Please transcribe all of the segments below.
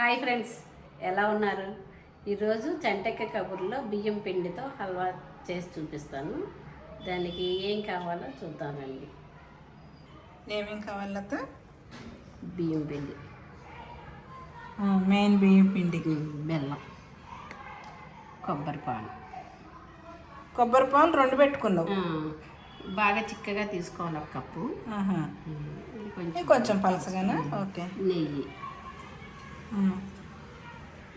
Hi friends ఎలా ఉన్నారు? ఈరోజు చంటెక్క కబుర్లో బియ్యం పిండితో హల్వా చేసి చూపిస్తాను. దానికి ఏం కావాలో చూద్దామండి. ఏమేం కావాలి లత బియ్యం పిండి. మెయిన్ బియ్యం పిండి బెల్లం కొబ్బరి పాలు. కొబ్బరి పాలు రెండు పెట్టుకున్నావు? ఆ, బాగా చిక్కగా తీసుకోవాలి ఒక కప్పు. కొంచెం పలసగానా. ఓకే. నెయ్యి.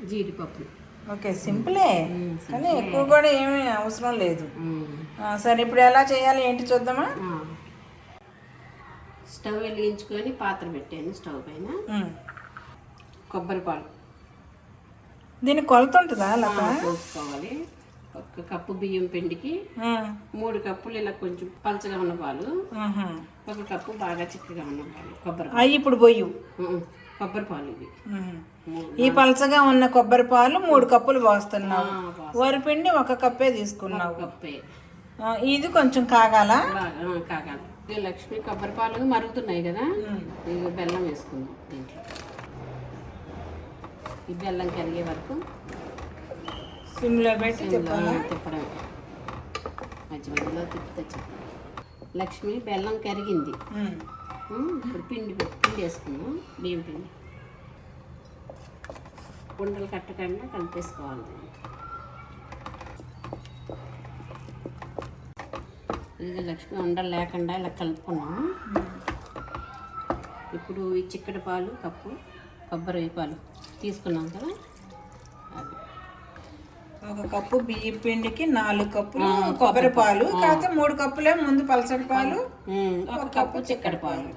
జీడిపప్పు. ఓకే సింపులే. కానీ ఎక్కువ కూడా ఏమీ అవసరం లేదు. సరే ఇప్పుడు ఎలా చేయాలి? ఏంటి చూద్దామా. స్టవ్ వెలిగించుకొని పాత్ర పెట్టాను స్టవ్ పైన. కొబ్బరి పాలు. దీనికి కొలత ఉంటుందా పోసుకోవాలి. ఒక కప్పు బియ్యం పిండికి. మూడు కప్పులు ఇలా కొంచెం పలచగా ఉన్న పాలు. ఒక కప్పు బాగా చిక్కగా ఉన్న పాలు కొబ్బరి అవి ఇప్పుడు పోయి కొబ్బరి పాలు ఇవి. ఈ పలచగా ఉన్న కొబ్బరి పాలు మూడు కప్పులు పోస్తున్నావు. వరిపిండి ఒక కప్పే తీసుకున్నావు. కప్పే. ఇది కొంచెం కాగాల? కాగాలి. ఇది లక్ష్మి కొబ్బరి పాలు మరుగుతున్నాయి కదా? ఇక బెల్లం వేసుకుందాం దీంట్లో. ఈ బెల్లం కరిగే వరకు సిమ్లో పెట్టి తిప్పడమే. మధ్య మధ్యలో తిప్పుతే లక్ష్మి బెల్లం కరిగింది. ఇప్పుడు పిండి పిండి వేసుకున్నాం బియ్యం పిండి. ఉండలు కట్టకుండా కలిపేసుకోవాలి. ఇది లక్ష్మి ఉండలు లేకుండా ఇలా కలుపుకున్నాము ఇప్పుడు ఈ చిక్కటి పాలు కప్పు కొబ్బరి పాలు తీసుకున్నాం కదా. ఒక కప్పు బియ్యం పిండికి నాలుగు కప్పులు కొబ్బరి పాలు. కాకపోతే మూడు కప్పులే ముందు పలసటి పాలు. ఒక కప్పు చిక్కటి పాలు.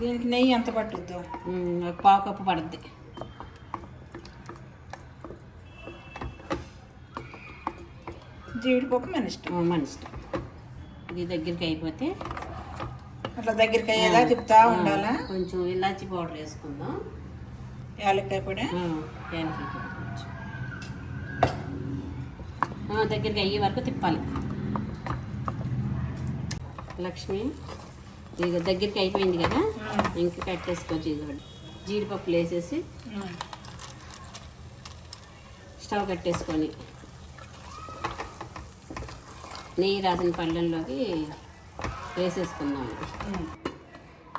దీనికి నెయ్యి ఎంత పట్టుద్దాం? ఒక పావు కప్పు పడుద్ది. జీడిపప్పు మన ఇష్టం. మన ఇష్టం. ఇది దగ్గరికి అయిపోతే అట్లా దగ్గరికి అయ్యేదా తిప్పుతా ఉండాలా కొంచెం ఇలాచి పౌడర్ వేసుకుందాం యాలక్కాయ పొడి యాలకుల పొడి కొంచెం. దగ్గరికి అయ్యే వరకు తిప్పాలి లక్ష్మి ఇక దగ్గరికి అయిపోయింది కదా ఇంక కట్టేసుకోవచ్చు ఇది కూడా. జీడిపప్పులు వేసేసి. స్టవ్ కట్టేసుకొని నెయ్యి రాసిన పళ్ళల్లోకి వేసేసుకుందాం.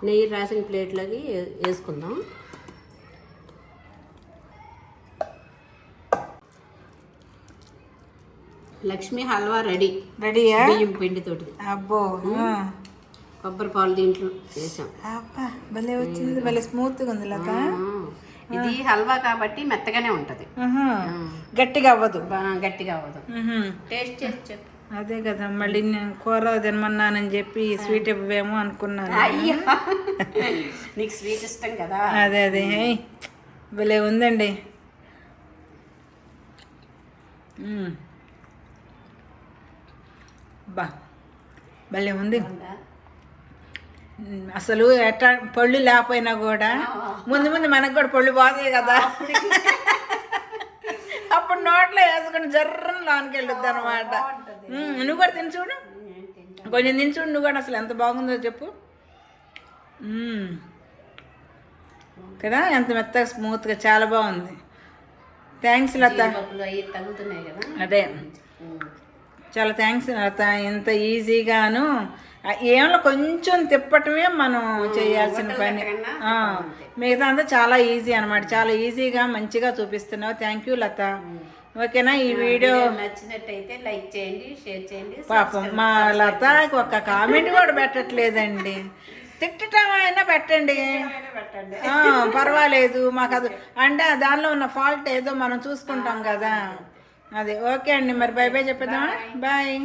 నెయ్యి రాసిన ప్లేట్లోకి వేసుకుందాం. లక్ష్మి హల్వా రెడీ. రెడీయా? బియ్యం పిండితోటి. అబ్బో ఆ. కొబ్బరి పాలు దీంట్లో వేసాం. అబ్బా భలే వచ్చింది భలే స్మూత్గా ఉంది లత. ఇది హల్వా కాబట్టి మెత్తగానే ఉంటుంది. గట్టిగా అవ్వదు. గట్టిగా అవ్వదు. టేస్ట్ చేసి చెప్పు. అదే కదా మళ్ళీ నేను కూర తినమన్నానని చెప్పి స్వీట్ ఇవ్వేమో అనుకున్నాను. అయ్యా నీకు స్వీట్ ఇష్టం కదా. అదే అదే. భలే ఉందండి. బా భలే ఉంది. అసలు ఎట్లా పళ్ళు లేకపోయినా కూడా ముందు ముందు మనకు కూడా పళ్ళు పోతాయి కదా. అప్పుడు నోట్లో వేసుకుని జర్రని లోనికి వెళ్ళొద్దు అనమాట నువ్వు కూడా తిని చూడు. కొంచెం తిని చూడు నువ్వు కూడా అసలు ఎంత బాగుందో చెప్పు. కదా ఎంత మెత్తగా స్మూత్గా చాలా బాగుంది. థ్యాంక్స్ లత. అదే. చాలా థ్యాంక్స్ లత. ఇంత ఈజీగాను ఏమన్నా కొంచెం తిప్పటమే మనం చేయాల్సిన పని. మిగతా అంతా. చాలా ఈజీ అనమాట చాలా ఈజీగా మంచిగా చూపిస్తున్నావు. Thank you Lata. ఓకేనా? ఈ వీడియో నచ్చినట్టయితే లైక్ చేయండి షేర్ చేయండి పాపం మా లత ఒక కామెంట్ కూడా పెట్టట్లేదండి. తిట్టడం అయినా పెట్టండి. పర్వాలేదు మాకు అది అంటే దానిలో ఉన్న ఫాల్ట్ ఏదో మనం చూసుకుంటాం కదా. అదే ఓకే అండి మరి బై బై చెప్పేద్దామా? బాయ్.